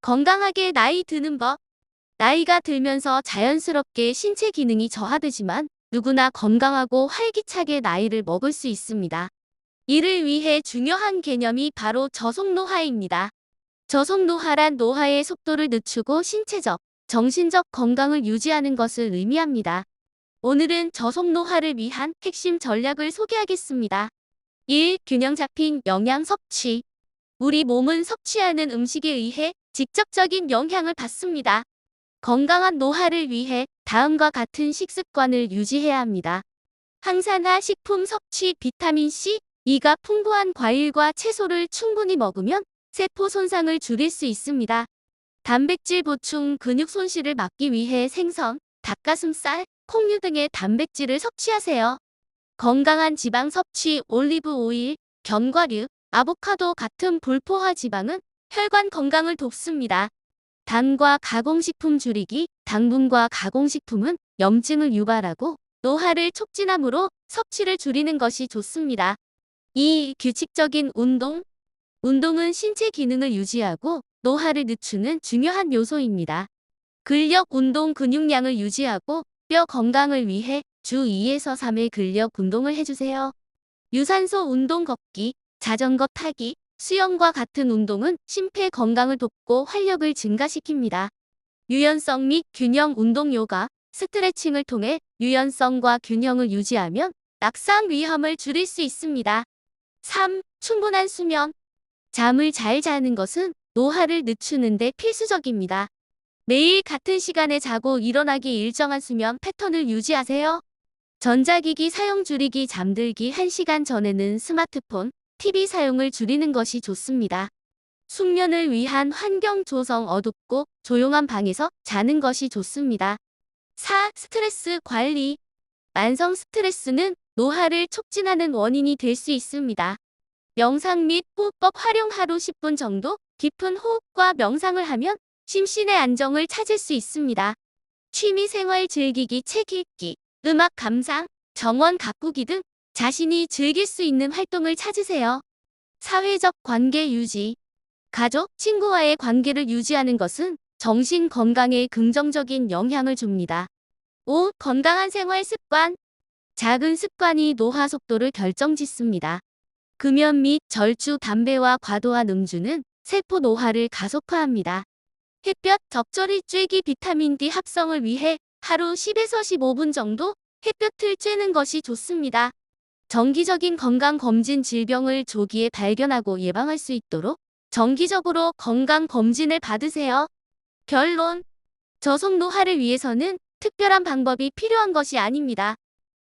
건강하게 나이 드는 법. 나이가 들면서 자연스럽게 신체 기능이 저하되지만 누구나 건강하고 활기차게 나이를 먹을 수 있습니다. 이를 위해 중요한 개념이 바로 저속노화입니다. 저속노화란 노화의 속도를 늦추고 신체적, 정신적 건강을 유지하는 것을 의미합니다. 오늘은 저속노화를 위한 핵심 전략을 소개하겠습니다. 1. 균형 잡힌 영양 섭취. 우리 몸은 섭취하는 음식에 의해 직접적인 영향을 받습니다. 건강한 노화를 위해 다음과 같은 식습관을 유지해야 합니다. 항산화 식품 섭취 비타민C, E가 풍부한 과일과 채소를 충분히 먹으면 세포 손상을 줄일 수 있습니다. 단백질 보충 근육 손실을 막기 위해 생선, 닭가슴살, 콩류 등의 단백질을 섭취하세요. 건강한 지방 섭취 올리브 오일, 견과류, 아보카도 같은 불포화 지방은 혈관 건강을 돕습니다. 당과 가공식품 줄이기, 당분과 가공식품은 염증을 유발하고 노화를 촉진하므로 섭취를 줄이는 것이 좋습니다. 2. 규칙적인 운동. 운동은 신체 기능을 유지하고 노화를 늦추는 중요한 요소입니다. 근력 운동 근육량을 유지하고 뼈 건강을 위해 주 2에서 3회 근력 운동을 해주세요. 유산소 운동 걷기, 자전거 타기, 수영과 같은 운동은 심폐 건강을 돕고 활력을 증가시킵니다. 유연성 및 균형 운동 요가, 스트레칭을 통해 유연성과 균형을 유지하면 낙상 위험을 줄일 수 있습니다. 3. 충분한 수면. 잠을 잘 자는 것은 노화를 늦추는 데 필수적입니다. 매일 같은 시간에 자고 일어나기 일정한 수면 패턴을 유지하세요. 전자기기 사용 줄이기 잠들기 1시간 전에는 스마트폰, TV 사용을 줄이는 것이 좋습니다. 숙면을 위한 환경 조성 어둡고 조용한 방에서 자는 것이 좋습니다. 4. 스트레스 관리. 만성 스트레스는 노화를 촉진하는 원인이 될 수 있습니다. 명상 및 호흡법 활용 하루 10분 정도 깊은 호흡과 명상을 하면 심신의 안정을 찾을 수 있습니다. 취미 생활 즐기기 책 읽기, 음악 감상, 정원 가꾸기 등 자신이 즐길 수 있는 활동을 찾으세요. 사회적 관계 유지. 가족, 친구와의 관계를 유지하는 것은 정신 건강에 긍정적인 영향을 줍니다. 5. 건강한 생활 습관. 작은 습관이 노화 속도를 결정짓습니다. 금연 및 절주, 담배와 과도한 음주는 세포 노화를 가속화합니다. 햇볕 적절히 쬐기 비타민 D 합성을 위해 하루 10에서 15분 정도 햇볕을 쬐는 것이 좋습니다. 정기적인 건강검진 질병을 조기에 발견하고 예방할 수 있도록 정기적으로 건강검진을 받으세요. 결론. 저속 노화를 위해서는 특별한 방법이 필요한 것이 아닙니다.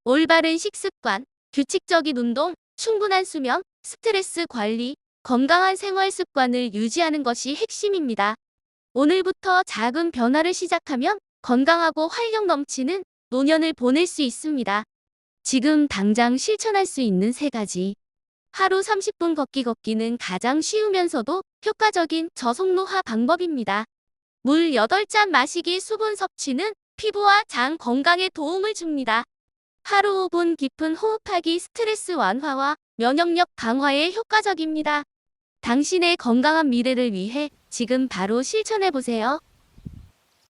올바른 식습관, 규칙적인 운동, 충분한 수면, 스트레스 관리, 건강한 생활 습관을 유지하는 것이 핵심입니다. 오늘부터 작은 변화를 시작하면 건강하고 활력 넘치는 노년을 보낼 수 있습니다. 지금 당장 실천할 수 있는 세 가지. 하루 30분 걷기 걷기는 가장 쉬우면서도 효과적인 저속노화 방법입니다. 물 8잔 마시기 수분 섭취는 피부와 장 건강에 도움을 줍니다. 하루 5분 깊은 호흡하기 스트레스 완화와 면역력 강화에 효과적입니다. 당신의 건강한 미래를 위해 지금 바로 실천해 보세요.